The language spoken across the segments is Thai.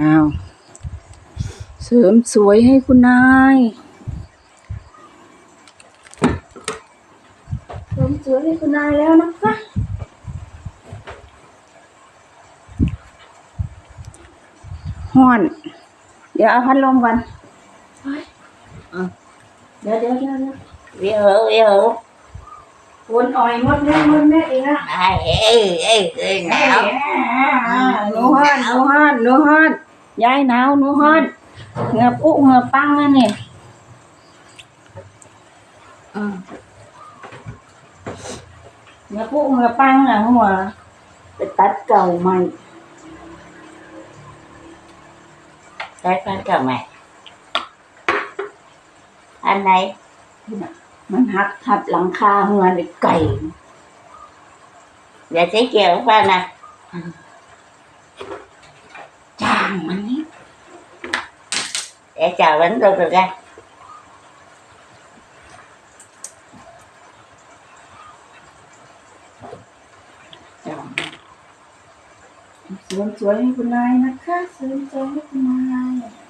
อ้าวเสริมสวยให้คุณนายเสริมสวยให้คุณนายแล้วนะคะห้อน เดี๋ยวเอาพัดลมกันเฮ้ยเดี๋ยวเดี๋ยวเดี๋ยวเดี๋ยว Biết hữu, biết hữu. ฝนอ่อยหมดแม่หมดแม่เองอะ Ai, ê, ê, ê, não. อ่าหนูฮ้อนหนูฮ้อนหนูฮ้อนยายหนาวหนูฮ้อนเหงือปุ๊เหงือปังนั่นนี่ Ừ. เหงือปุ๊เหงือปังน่ะหัวไปตัดเก่าใหม่ Đấy, con chào mẹ. Anh này, มันหั มันฮักทับหลังคาเฮือนไอ้ไก่ giờ thấy chiều không phải nè. จ้างมันนี่ Để chào bánh tôi được ra. จ้างมันเสริมสวยให้คุณนายนะคะเสริมสวยให้คุณนายเสริมสวยให้คุณนาย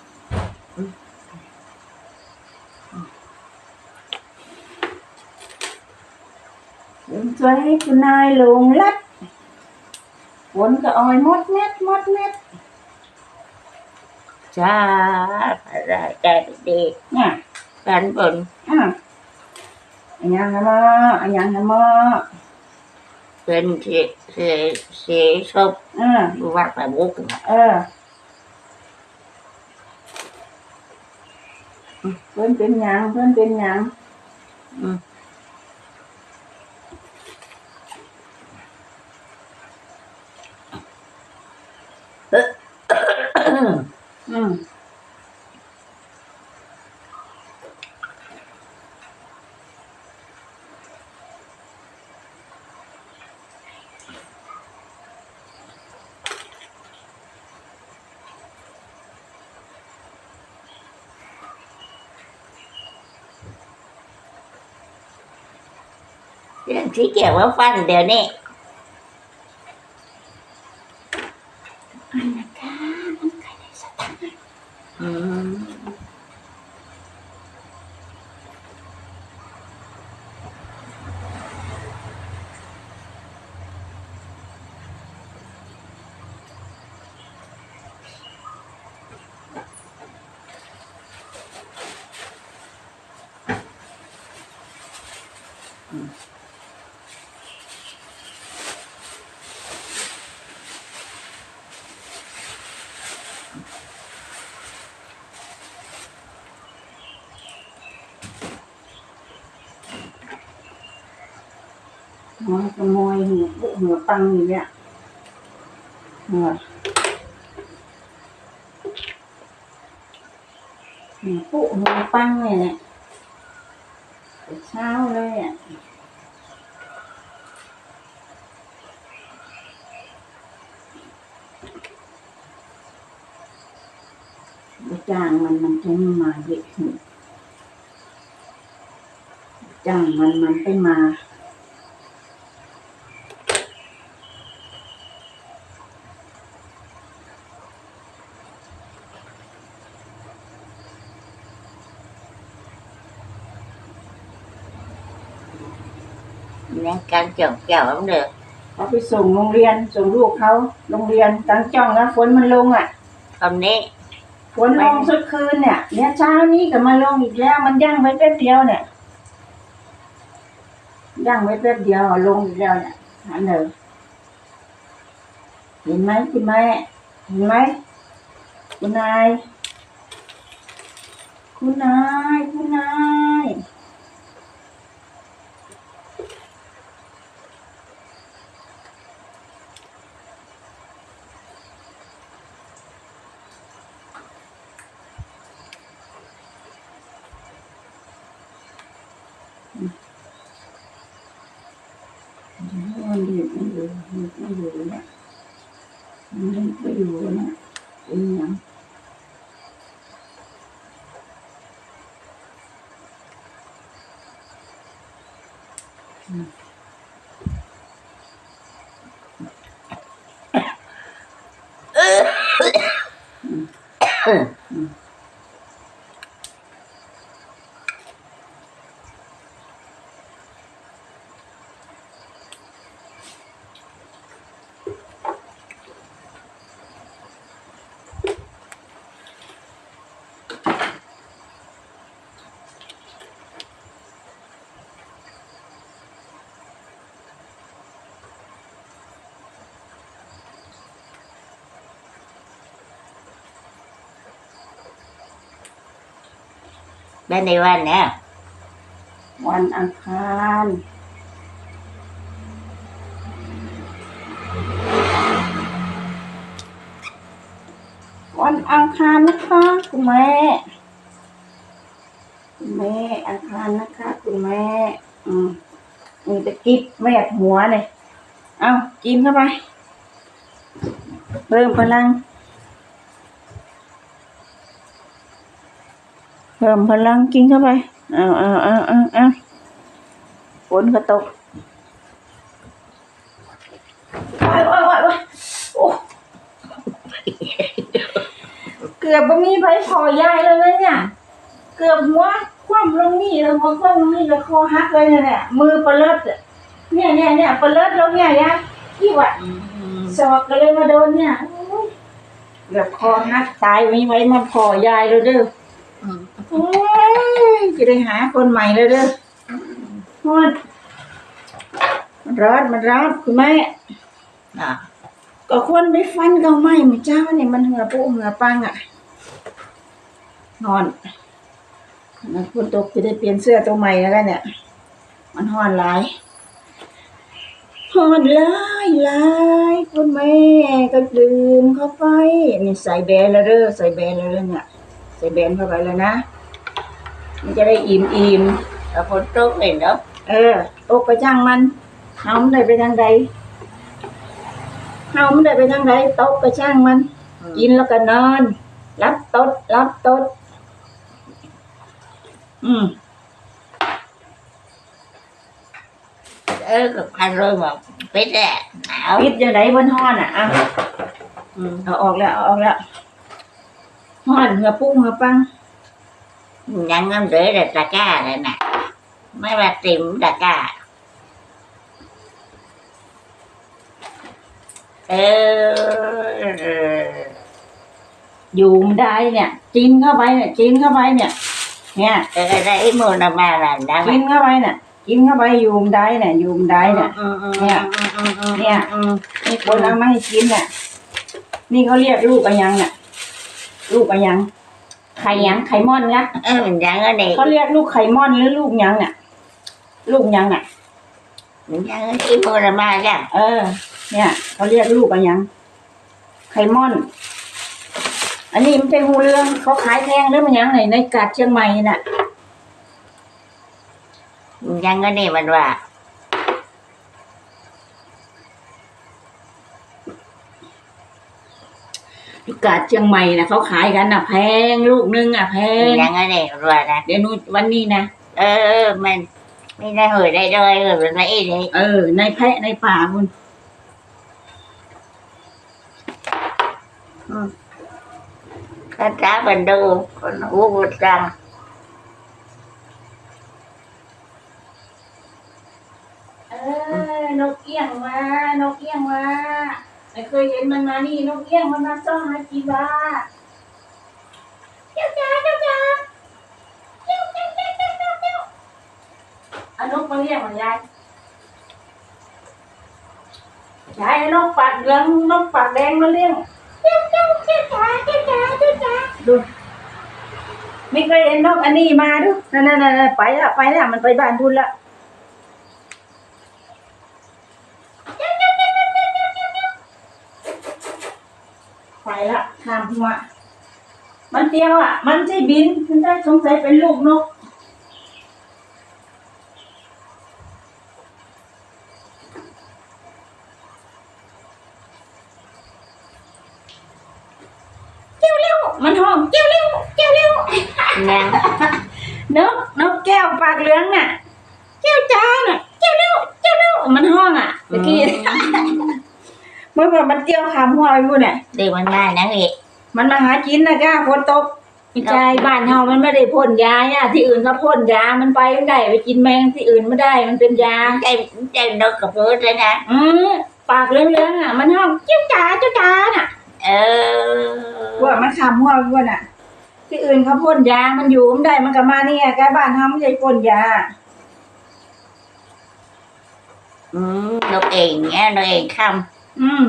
หลงรัดฝนก็อ่อยหมดเม็ดหมดเม็ด Chà, phải ra chạy đi. เนี่ย Bánh bùn. อะอันยังไงมาอันยังไงมา Bên xì, xì, xì sụp. เออ Vắt là bút mà. เออเพื่อนเป็นหยังเพื่อนเป็นหยัง Ừ. อืมเรื่องที่เกี่ยวกับฟันเดี๋ยวนี้ อันนะคะมันใครได้สตังค์ อืม หัวขโมอยหัวปุหัวปังอยู่เนี่ยหัวหัวปุ๊หัวปังเนี่ยเนี่ยแต่เช้าเลยอะจ้างมันมันจะไม่มาเยอะขึ้นจ้างมันมันไปมา nên căn chồng chào không được เขาไปส่งโรงเรียนส่งลูกเขาโรงเรียนตั้งจ้องแล้วฝนมันลงอะ hôm nay ฝนลงสุดคืนเนี่ยเนี่ยเช้านี้ก็มาลงอีกแล้วมันยั่งไว้แป๊บเดียวเนี่ยยั่งไว้แป๊บเดียวลงอีกแล้วเนี่ยหันเลยเห็นไหมคุณแม่เห็นไหมคุณนายคุณนายคุณนาย มันอยู่มันอยู่มันอยู่เนี่ยมันไม่อยู่เนี่ยเป็นหยัง อืมเออ bên đây anh nè วันอังคารวันอังคารนะคะคุณแม่คุณแม่อังคารนะคะคุณแม่อืมมีต่กิ๊บแวบหัวเลยเอากินเข้าไปเพิ่มพลัง พิ่มพลังกินเข้าไปเอาเอาเอาเอาเอาฝนก็ตกโอ้ยโอ้ยโอ้ยโอ้เกือบบ่มีไผพอยายเลยนะเนี่ย เกือบหัวคว่ำลงนี่แล้วหัวคว่ำลงนี่แล้วคอหักเลยเนี่ยเนี่ยมือปลาเลิดเนี่ยเนี่ยเนี่ยปลาเลิดลงเนี่ยยายที่ว่าสอกก็เลยมาโดนเนี่ยเกือบคอหักตายมีไว้มาพอยายเลยเด้อ โอ้ยจะได้หาคนใหม่เลยเด้อมันมันร้อนมันร้อนคุณแม่ đó ก็ควรไปฟันเกาไหม้มาเจ้าเนี่ยมันเหือปุ๊เหือปังอะ นอนนะคุณตกจะได้เปลี่ยนเสื้อตัวใหม่แล้วกันเนี่ย มันห่อนหลายห่อนหลายหลายคุณแม่ก็ดื่มเข้าไปนี่ใส่แบนแล้วเด้อใส่แบนแล้วเด้อเนี่ยใส่แบนเข้าไปแล้วนะ มันจะได้อิ่มอิ่ม ở phố trước này đó ๆเออตกไปจ้างมันเฮามันได้ไปทางใดเฮามันได้ไปทางใดตกไปจ้างมัน กินแล้วก็นอน รับตดรับตดอืม ừ cực hành rồi mà biết đấy ảo ปิดยังไงบนห้อนอะอะอืมเอาออกแล้วเอาออกแล้วห้อนเหงือปุ้งเหงือปัง nhận em rưỡi là trà ca đây nè mấy bà tìm trà ca ừ อยู่ไม่ได้เนี่ยกินเข้าไปเนี่ยกินเข้าไปเนี่ย เนี่ย cái cái đấy mua là mà là đã กินเข้าไปเนี่ยกินเข้าไปอยู่ไม่ได้เนี่ยอยู่ไม่ได้เนี่ย nè nè มีคนเอามาให้กินเนี่ยนี่เขาเรียกลูกอะยังเนี่ยลูกอะยัง ไข่ยังไข่ม่อนนะ ừ mình nhận ở đây เขาเรียกลูกไข่ม่อนหรือลูกยังเนี่ยลูกยังอะ mình nhận ở đây mua là mà ra เออ เนี่ยเขาเรียกลูกอะยัง ไข่ม่อน อันนี้มันเป็นหูเรื่องเขาขายแพงหรือมันยังไหนในกาดเชียงใหม่น่ะ mình nhận ở đây mình vào ที่กา ดเชียงใหม่น่ะเขาขายกันน่ะแพงลูกนึงอะแพง mình nhận ở đây mình vào nè เดี๋ยวนู้นวันนี้นะ ừ mình mình ra hồi đây rồi rồi mình lấy đi เออ ในแพะในป่ามุน cá cá mình đưa còn uống một trăm เออนกเอี้ยงมานกเอี้ยงมา ไม่เคยเห็นมันมานี่นกเอี้ยงมันมาซ่อนหากีบาเจ้าจ้าเจ้าจ้าเจ้าเจ้าเจ้าเจ้าเจ้าเจ้าเอานกมาเลี้ยงมันยายยายเอานกปากเหลืองนกปากแดงมาเลี้ยงเจ้าเจ้าเจ้าจ้าเจ้าจ้าเจ้าจ้าดูไม่เคยเห็นนกอันนี้มาดูนั่นนั่นนั่นไปละไปละมันไปบ้านทุนละ ไปละข้าม หัว มันเตียวอะ มันใช่บินมันได้สงสัยเป็นลูกนกเจ้าเร็วมันห้องเจ้าเร็วเจ้าเร็ว nè นกนกแก้วปากเหลืองน่ะเจ้าจ้าน่ะเจ้าเร็วเจ้าเร็วมันห้องอะเมื่อกี้เมื่อแบบมันเตียวขามหัวไปพูดเนี่ย đi mình ngay nè gì มันมาหากินนะก้าฝนตกไม่ใช่บ้านเฮามันไม่ได้พ่นยาเนี่ยที่อื่นเขาพ่นยา มันไปไม่ได้ไปกินแมงที่อื่นไม่ได้ มันเป็นยาใจใจนกกระพือเลยนะอืมปากเหลืองๆอะ มันห้องเจ้าจ๋าเจ้าจ๋าน่ะ เออว่ามันขำหัวว่าน่ะ ที่อื่นเขาพ่นยา มันอยู่ไม่ได้มันก็มาเนี่ยใกล้บ้านเฮาไม่ใช่พ่นยา อืมนกเองเงี้ยนกเองคอืม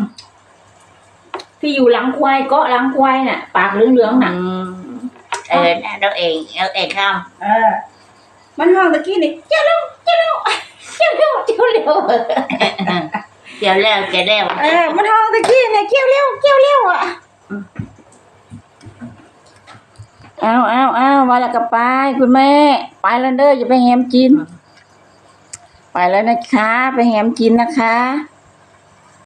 ที่อยู่หลังควายเกาะหลังควายน่ะ ปากเหลืองำๆน่ะอืมเออนะนกเองนกเองคเออ มันห้องตะกี้นี่เจ้าเร็วเจ้าเร็วเจ้าเร็วเจ้าเร็วำเดี๋ยวแล้วจะแล้วเออมันห้องตะกี้เนี่ยเกี้ยวเร็วเกี้ยวเร็วอะเอาเอาเอามาแล้วก็ไปคุณแม่ ไปแล้วเด้ออย่าไปแฮมกิน ไปแล้วนะคะ ไปแฮมกินนะคะ